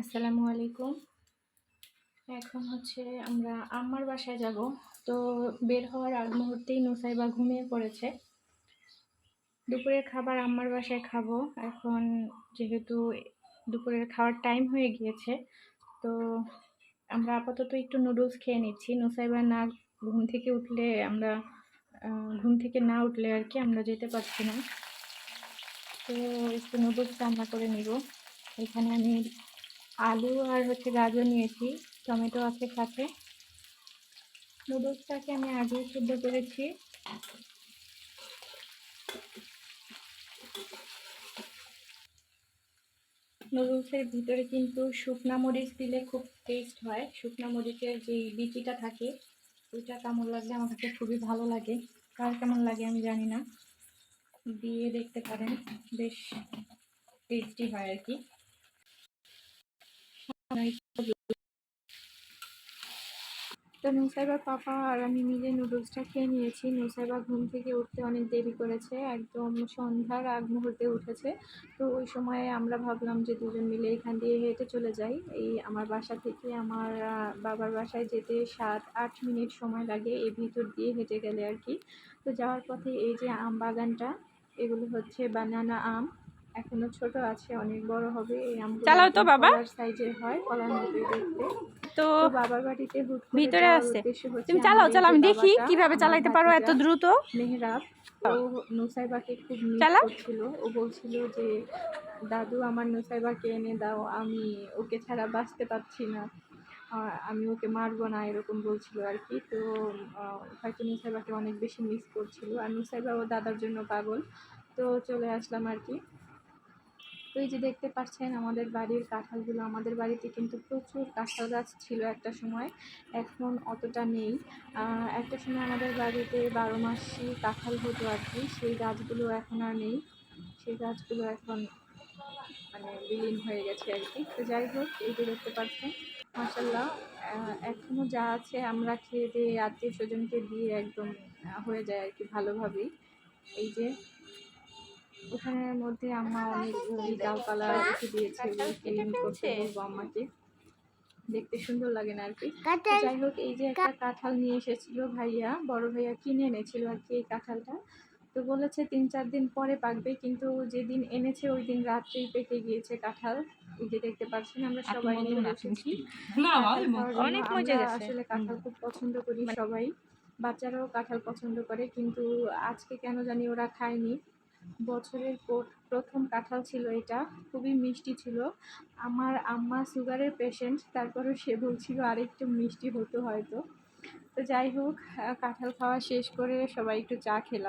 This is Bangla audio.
আসসালামু আলাইকুম। এখন হচ্ছে আমরা আম্মার বাসায় যাব। তো বের হওয়ার আগ মুহূর্তেই নুসাইবা ঘুমিয়ে পড়েছে। দুপুরের খাবার আম্মার বাসায় খাব। এখন যেহেতু দুপুরের খাওয়ার টাইম হয়ে গিয়েছে, তো আমরা আপাতত একটু নুডলস খেয়ে নিচ্ছি। নুসাইবা না ঘুম থেকে উঠলে আমরা ঘুম থেকে না উঠলে আর কি আমরা যেতে পারছি না। তো একটু নুডলস রান্না করে নিব। এখানে আমি আলু আর হচ্ছে গাজর নিয়েছি, টমেটো আছে সাথে। নুডলসটাকে আমি আগেই সিদ্ধ করেছি। নুডলসের ভিতরে কিন্তু শুকনা মরিচ দিলে খুব টেস্ট হয়। শুকনা মরিচের যে বিচিটা থাকে, ওইটা কেমন লাগলে আমার কাছে খুবই ভালো লাগে। কার কেমন লাগে আমি জানি না। দিয়ে দেখতে পারেন, বেশ টেস্টি হয় আর কি। তো নুসাইবার পাপা আর আমি মিলে নুডলসটা খেয়ে নিয়েছি। নুসাইবা ঘুম থেকে উঠতে অনেক দেরি করেছে, একদম সন্ধ্যার আগ মুহূর্তে উঠেছে। তো ওই সময়ে আমরা ভাবলাম যে দুজন মিলে এখান দিয়ে হেঁটে চলে যাই। এই আমার বাসা থেকে আমার বাবার বাসায় যেতে সাত, আট মিনিট সময় লাগে এই ভিতর দিয়ে হেঁটে গেলে আর কি। তো যাওয়ার পথে এই যে আম বাগানটা, এগুলো হচ্ছে বানানা আম। এখনও ছোট আছে অনেক বড় হবে। এই আমগুলো চালাও তো বাবা। সাইজের হয় কলার মতোই দেখতে। তো বাবার বাড়িতে ভিতরে আছে। তুমি চালাও চালাও আমি দেখি কীভাবে চালাইতে পারো এত দ্রুত। মেহরাব। ও নুসাইবাকে খুব চালাও। করছিল। ও বলছিল যে দাদু আমার নুসাইবাকে এনে দাও আমি ওকে ছাড়া বাঁচতে পারছি না। আমি ওকে মারবো না এরকম বলছিল আর কি। তো হয়তো নুসাইবাকে অনেক বেশি মিস করছিল। আর নুসাইবা ও দাদার জন্য পাগল। তো চলে আসলাম আর কি। তো এই যে দেখতে পাচ্ছেন, আমাদের বাড়ির কাঁঠালগুলো, আমাদের বাড়িতে কিন্তু প্রচুর কাঁঠাল গাছ ছিল একটা সময়, এখন অতটা নেই। একটা সময় আমাদের বাড়িতে বারো মাসি কাঁঠাল হতো আর কি, সেই গাছগুলো এখন আর নেই। সেই গাছগুলো এখন মানে বিলীন হয়ে গেছে আর কি। তো যাই হোক, এই যে দেখতে পাচ্ছেন মাসাল্লাহ এখনও যা আছে আমরা খেয়ে দিয়ে, আত্মীয় স্বজনকে দিয়ে একদম হয়ে যায় আর কি ভালোভাবেই। এই যে ওখানের মধ্যে আম্মা অনেক ডালপালা রেখে দিয়েছে ক্লিন করতে বলব আম্মাকে। দেখতে সুন্দর লাগে না আর কি। যাই হোক এই যে একটা কাঁঠাল নিয়ে এসেছিল ভাইয়া বড় ভাইয়া কিনে এনেছিল আর কি এই কাঁঠালটা। তো বলেছে তিন চার দিন পরে পাকবে কিন্তু যেদিন এনেছে ওই দিন রাত্রেই পেকে গিয়েছে কাঁঠাল। এই যে দেখতে পাচ্ছেন আমরা সবাই অনেক মজা আসলে কাঁঠাল খুব পছন্দ করি সবাই। বাচ্চারাও কাঁঠাল পছন্দ করে কিন্তু আজকে কেন জানি ওরা খায়নি। বছরের প্রথম কাঁঠাল ছিল এটা, খুবই মিষ্টি ছিল। আমার আম্মা সুগারের পেশেন্ট তারপরেও সে বলছিল আরেকটু মিষ্টি হতো হয়তো। তো যাই হোক কাঁঠাল খাওয়া শেষ করে সবাই একটু চা খেলাম।